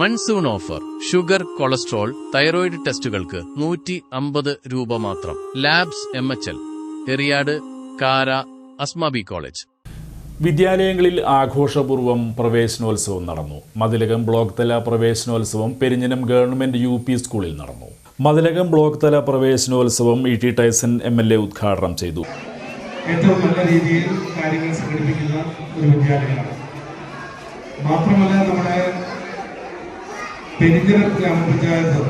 Monsoon offer. Sugar cholesterol thyroid ടെസ്റ്റുകൾക്ക് നൂറ്റി അമ്പത് രൂപ മാത്രം. Labs M H L. Eriyad Kara Asmabi college. വിദ്യാലയങ്ങളിൽ ആഘോഷപൂർവം പ്രവേശനോത്സവം നടന്നു. മതിലകം ബ്ലോക്ക് തല പ്രവേശനോത്സവം പെരിഞ്ഞനം ഗവൺമെന്റ് യു പി സ്കൂളിൽ നടന്നു. മതിലകം ബ്ലോക്ക് തല പ്രവേശനോത്സവം E T Tyson M L A ഉദ്ഘാടനം ചെയ്തു. ഏറ്റവും നല്ല രീതിയിൽ കാര്യങ്ങൾ സംഘടിപ്പിക്കുന്ന ഒരു വിദ്യാലയമാണ്. മാത്രമല്ല നമ്മുടെ പെരിഞ്ചരം ഗ്രാമപഞ്ചായത്ത്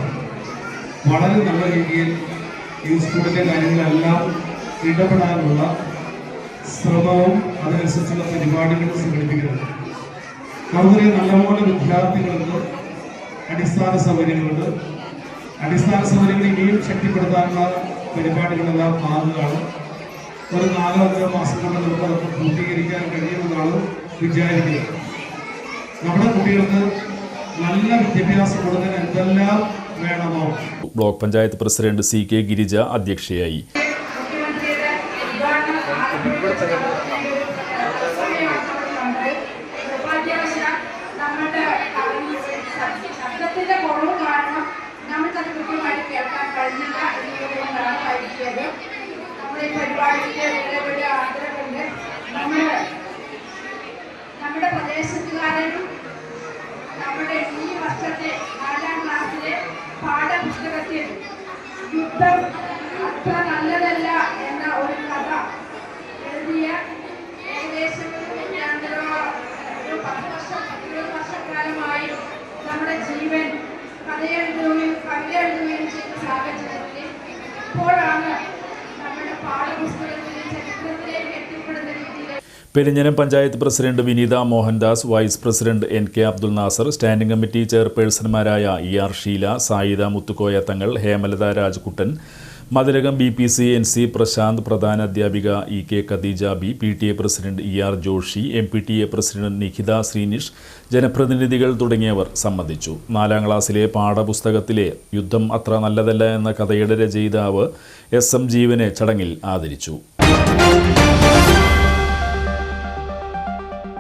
വളരെ നല്ല രീതിയിൽ ഈ സ്കൂളിന്റെ കാര്യങ്ങളെല്ലാം ഇടപെടാനുള്ള ശ്രമവും അതിനനുസരിച്ചുള്ള പരിപാടികളും സംഘടിപ്പിക്കുന്നുണ്ട്. നമുക്കൊരു നല്ലപോലെ വിദ്യാർത്ഥികൾക്ക് അടിസ്ഥാന സൗകര്യങ്ങളുണ്ട്. അടിസ്ഥാന സൗകര്യങ്ങൾ ഇനിയും ശക്തിപ്പെടുത്താനുള്ള പരിപാടികളെല്ലാം മാറുകയാണ് ഒരു നാലോ അഞ്ചോ മാസം കൊണ്ട് നമുക്ക് അതൊക്കെ പൂർത്തീകരിക്കാൻ കഴിയുമെന്നാണ് വിചാരിക്കുന്നത്. നമ്മുടെ കുട്ടികൾക്ക് നല്ല വിദ്യാഭ്യാസം കൊടുക്കാൻ എന്തെല്ലാം വേണമോ? Block panchayat president C K Girija അധ്യക്ഷയായി. നമ്മുടെ പ്രദേശത്തുകാരനും നമ്മുടെ ഈ വർഷത്തെ നാലാം ക്ലാസ്സിലെ പാഠപുസ്തകത്തിൽ യുദ്ധം അത്ര നല്ലതല്ല എന്ന ഒരു കഥ എഴുതിയ ഏകദേശം ഒരു പത്ത് വർഷം ഇരുപത് വർഷക്കാലമായി നമ്മുടെ ജീവൻ കഥയെഴുതുകയും കവിത എഴുതുകയും ചെയ്ത സാഹചര്യത്തിൽ ഇപ്പോഴാണ് Perinjanam panchayat president Vineetha Mohandas vice president N K Abdul Nasar standing committee ചെയർപേഴ്സൺമാരായ E R Sheela Sayida Muthukoya Thangal Hemalatha Rajkuttan Mathilakam B P C N C Prashanth പ്രധാന അധ്യാപിക E K Khadeeja B P T A president E R Joshi M P T A president Nikhitha Sreenish ജനപ്രതിനിധികൾ തുടങ്ങിയവർ സംബന്ധിച്ചു. നാലാം ക്ലാസ്സിലെ പാഠപുസ്തകത്തിലെ യുദ്ധം അത്ര നല്ലതല്ല എന്ന കഥയുടെ രചയിതാവ് എസ് എം ജീവനെ ചടങ്ങിൽ ആദരിച്ചു.